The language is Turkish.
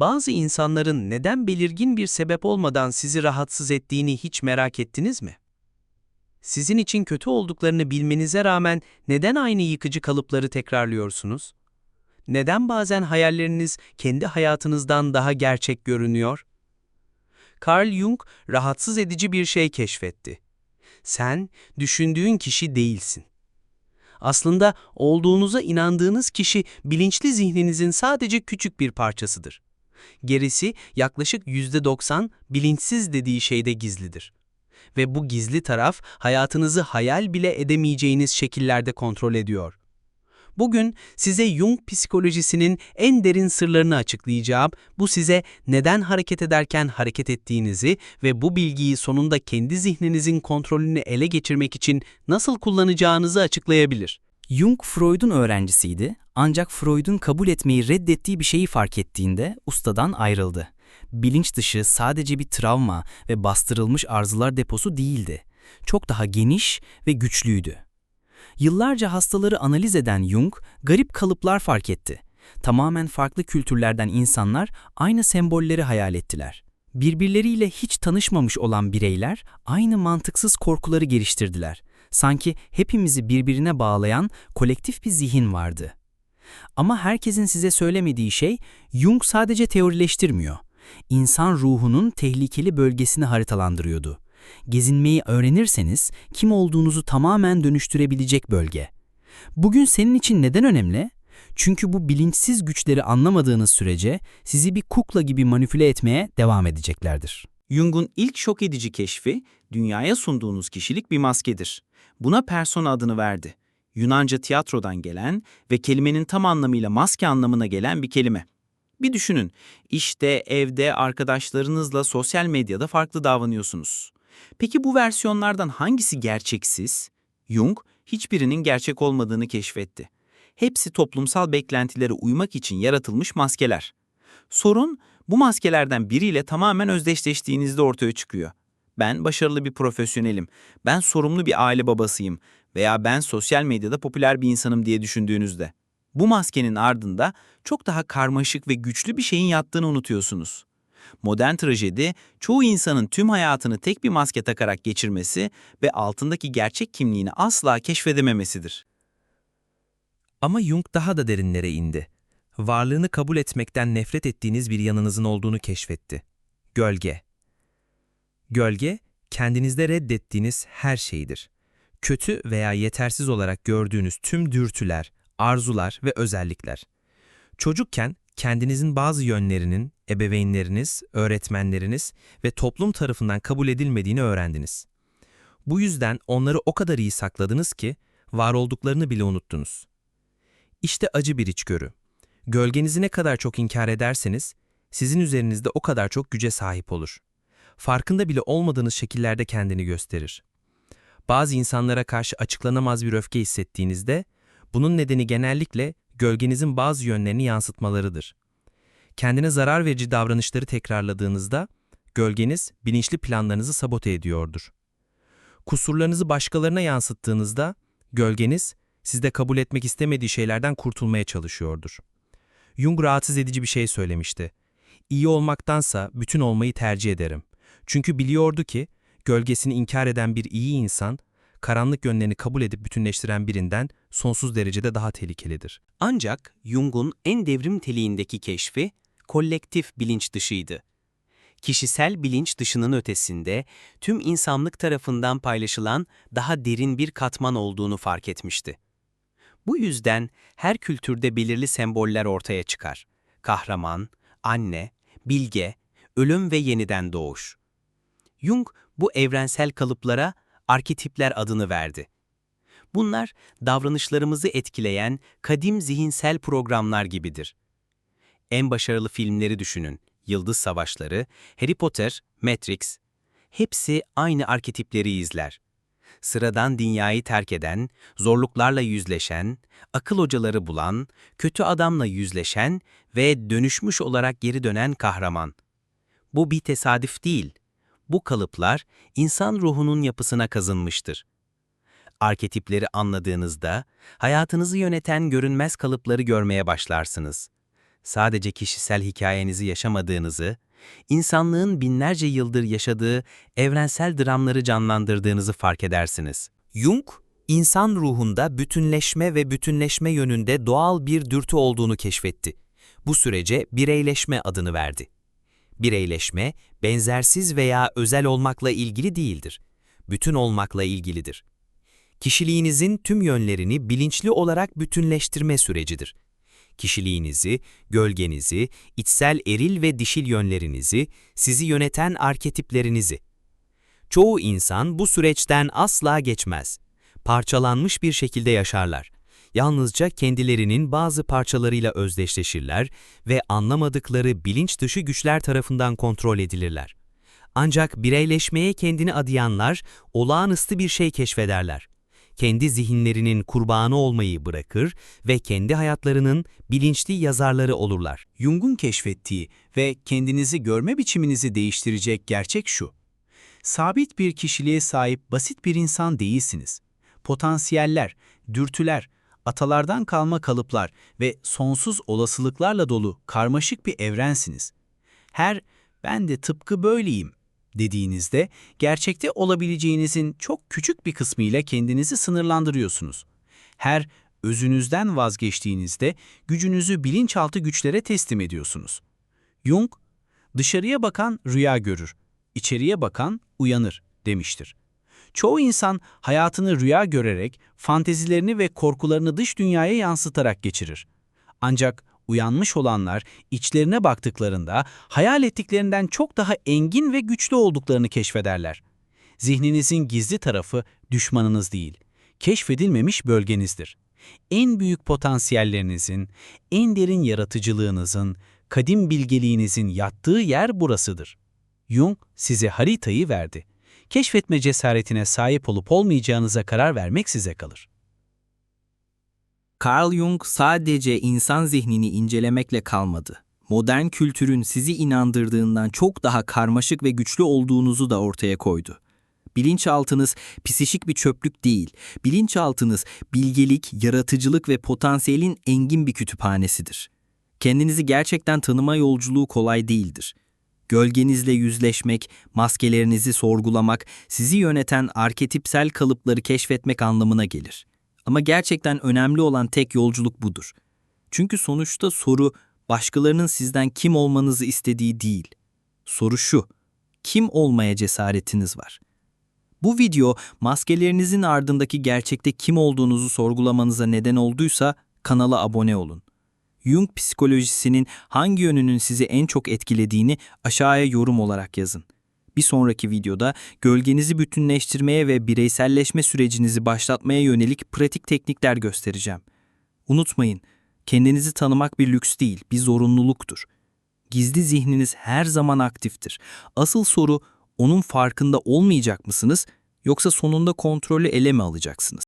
Bazı insanların neden belirgin bir sebep olmadan sizi rahatsız ettiğini hiç merak ettiniz mi? Sizin için kötü olduklarını bilmenize rağmen neden aynı yıkıcı kalıpları tekrarlıyorsunuz? Neden bazen hayalleriniz kendi hayatınızdan daha gerçek görünüyor? Carl Jung rahatsız edici bir şey keşfetti. Sen düşündüğün kişi değilsin. Aslında olduğunuza inandığınız kişi bilinçli zihninizin sadece küçük bir parçasıdır. Gerisi yaklaşık %90 bilinçsiz dediği şeyde gizlidir. Ve bu gizli taraf hayatınızı hayal bile edemeyeceğiniz şekillerde kontrol ediyor. Bugün size Jung psikolojisinin en derin sırlarını açıklayacağım. Bu size neden hareket ederken hareket ettiğinizi ve bu bilgiyi sonunda kendi zihninizin kontrolünü ele geçirmek için nasıl kullanacağınızı açıklayabilir. Jung Freud'un öğrencisiydi ancak Freud'un kabul etmeyi reddettiği bir şeyi fark ettiğinde ustadan ayrıldı. Bilinç dışı sadece bir travma ve bastırılmış arzular deposu değildi. Çok daha geniş ve güçlüydü. Yıllarca hastaları analiz eden Jung, garip kalıplar fark etti. Tamamen farklı kültürlerden insanlar aynı sembolleri hayal ettiler. Birbirleriyle hiç tanışmamış olan bireyler aynı mantıksız korkuları geliştirdiler. Sanki hepimizi birbirine bağlayan kolektif bir zihin vardı. Ama herkesin size söylemediği şey, Jung sadece teorileştirmiyor. İnsan ruhunun tehlikeli bölgesini haritalandırıyordu. Gezinmeyi öğrenirseniz kim olduğunuzu tamamen dönüştürebilecek bölge. Bugün senin için neden önemli? Çünkü bu bilinçsiz güçleri anlamadığınız sürece sizi bir kukla gibi manipüle etmeye devam edeceklerdir. Jung'un ilk şok edici keşfi, dünyaya sunduğunuz kişilik bir maskedir. Buna persona adını verdi. Yunanca tiyatrodan gelen ve kelimenin tam anlamıyla maske anlamına gelen bir kelime. Bir düşünün, işte, evde, arkadaşlarınızla sosyal medyada farklı davranıyorsunuz. Peki bu versiyonlardan hangisi gerçeksiz? Jung, hiçbirinin gerçek olmadığını keşfetti. Hepsi toplumsal beklentilere uymak için yaratılmış maskeler. Sorun, bu maskelerden biriyle tamamen özdeşleştiğinizde ortaya çıkıyor. Ben başarılı bir profesyonelim, ben sorumlu bir aile babasıyım veya ben sosyal medyada popüler bir insanım diye düşündüğünüzde. Bu maskenin ardında çok daha karmaşık ve güçlü bir şeyin yattığını unutuyorsunuz. Modern trajedi, çoğu insanın tüm hayatını tek bir maske takarak geçirmesi ve altındaki gerçek kimliğini asla keşfedememesidir. Ama Jung daha da derinlere indi. Varlığını kabul etmekten nefret ettiğiniz bir yanınızın olduğunu keşfetti. Gölge. Gölge, kendinizde reddettiğiniz her şeydir. Kötü veya yetersiz olarak gördüğünüz tüm dürtüler, arzular ve özellikler. Çocukken kendinizin bazı yönlerinin ebeveynleriniz, öğretmenleriniz ve toplum tarafından kabul edilmediğini öğrendiniz. Bu yüzden onları o kadar iyi sakladınız ki var olduklarını bile unuttunuz. İşte acı bir içgörü. Gölgenizi ne kadar çok inkar ederseniz, sizin üzerinizde o kadar çok güce sahip olur. Farkında bile olmadığınız şekillerde kendini gösterir. Bazı insanlara karşı açıklanamaz bir öfke hissettiğinizde, bunun nedeni genellikle gölgenizin bazı yönlerini yansıtmalarıdır. Kendine zarar verici davranışları tekrarladığınızda, gölgeniz bilinçli planlarınızı sabote ediyordur. Kusurlarınızı başkalarına yansıttığınızda, gölgeniz sizde kabul etmek istemediği şeylerden kurtulmaya çalışıyordur. Jung rahatsız edici bir şey söylemişti. İyi olmaktansa bütün olmayı tercih ederim. Çünkü biliyordu ki, gölgesini inkar eden bir iyi insan, karanlık yönlerini kabul edip bütünleştiren birinden sonsuz derecede daha tehlikelidir. Ancak Jung'un en devrim teliğindeki keşfi kolektif bilinç dışıydı. Kişisel bilinç dışının ötesinde tüm insanlık tarafından paylaşılan daha derin bir katman olduğunu fark etmişti. Bu yüzden her kültürde belirli semboller ortaya çıkar. Kahraman, anne, bilge, ölüm ve yeniden doğuş. Jung bu evrensel kalıplara arketipler adını verdi. Bunlar davranışlarımızı etkileyen kadim zihinsel programlar gibidir. En başarılı filmleri düşünün. Yıldız Savaşları, Harry Potter, Matrix. Hepsi aynı arketipleri izler. Sıradan dünyayı terk eden, zorluklarla yüzleşen, akıl hocaları bulan, kötü adamla yüzleşen ve dönüşmüş olarak geri dönen kahraman. Bu bir tesadüf değil. Bu kalıplar insan ruhunun yapısına kazınmıştır. Arketipleri anladığınızda hayatınızı yöneten görünmez kalıpları görmeye başlarsınız. sadece kişisel hikayenizi yaşamadığınızı, insanlığın binlerce yıldır yaşadığı evrensel dramları canlandırdığınızı fark edersiniz. Jung, insan ruhunda bütünleşme ve bütünleşme yönünde doğal bir dürtü olduğunu keşfetti. Bu sürece bireyleşme adını verdi. Bireyleşme, benzersiz veya özel olmakla ilgili değildir. Bütün olmakla ilgilidir. Kişiliğinizin tüm yönlerini bilinçli olarak bütünleştirme sürecidir. Kişiliğinizi, gölgenizi, içsel eril ve dişil yönlerinizi, sizi yöneten arketiplerinizi. Çoğu insan bu süreçten asla geçmez. Parçalanmış bir şekilde yaşarlar. Yalnızca kendilerinin bazı parçalarıyla özdeşleşirler ve anlamadıkları bilinç dışı güçler tarafından kontrol edilirler. Ancak bireyleşmeye kendini adayanlar olağanüstü bir şey keşfederler. Kendi zihinlerinin kurbanı olmayı bırakır ve kendi hayatlarının bilinçli yazarları olurlar. Jung'un keşfettiği ve kendinizi görme biçiminizi değiştirecek gerçek şu. Sabit bir kişiliğe sahip basit bir insan değilsiniz. Potansiyeller, dürtüler, atalardan kalma kalıplar ve sonsuz olasılıklarla dolu karmaşık bir evrensiniz. Her ben de tıpkı böyleyim dediğinizde gerçekte olabileceğinizin çok küçük bir kısmıyla kendinizi sınırlandırıyorsunuz. Her özünüzden vazgeçtiğinizde gücünüzü bilinçaltı güçlere teslim ediyorsunuz. Jung, dışarıya bakan rüya görür, içeriye bakan uyanır demiştir. Çoğu insan hayatını rüya görerek, fantezilerini ve korkularını dış dünyaya yansıtarak geçirir. Ancak uyanmış olanlar içlerine baktıklarında hayal ettiklerinden çok daha engin ve güçlü olduklarını keşfederler. Zihninizin gizli tarafı düşmanınız değil, keşfedilmemiş bölgenizdir. En büyük potansiyellerinizin, en derin yaratıcılığınızın, kadim bilgeliğinizin yattığı yer burasıdır. Jung size haritayı verdi. Keşfetme cesaretine sahip olup olmayacağınıza karar vermek size kalır. Carl Jung sadece insan zihnini incelemekle kalmadı. Modern kültürün sizi inandırdığından çok daha karmaşık ve güçlü olduğunuzu da ortaya koydu. Bilinçaltınız psişik bir çöplük değil. Bilinçaltınız bilgelik, yaratıcılık ve potansiyelin engin bir kütüphanesidir. Kendinizi gerçekten tanıma yolculuğu kolay değildir. Gölgenizle yüzleşmek, maskelerinizi sorgulamak, sizi yöneten arketipsel kalıpları keşfetmek anlamına gelir. Ama gerçekten önemli olan tek yolculuk budur. Çünkü sonuçta soru başkalarının sizden kim olmanızı istediği değil. Soru şu, kim olmaya cesaretiniz var? Bu video maskelerinizin ardındaki gerçekte kim olduğunuzu sorgulamanıza neden olduysa kanala abone olun. Jung psikolojisinin hangi yönünün sizi en çok etkilediğini aşağıya yorum olarak yazın. Bir sonraki videoda gölgenizi bütünleştirmeye ve bireyselleşme sürecinizi başlatmaya yönelik pratik teknikler göstereceğim. Unutmayın, kendinizi tanımak bir lüks değil, bir zorunluluktur. Gizli zihniniz her zaman aktiftir. Asıl soru onun farkında olmayacak mısınız yoksa sonunda kontrolü ele mi alacaksınız?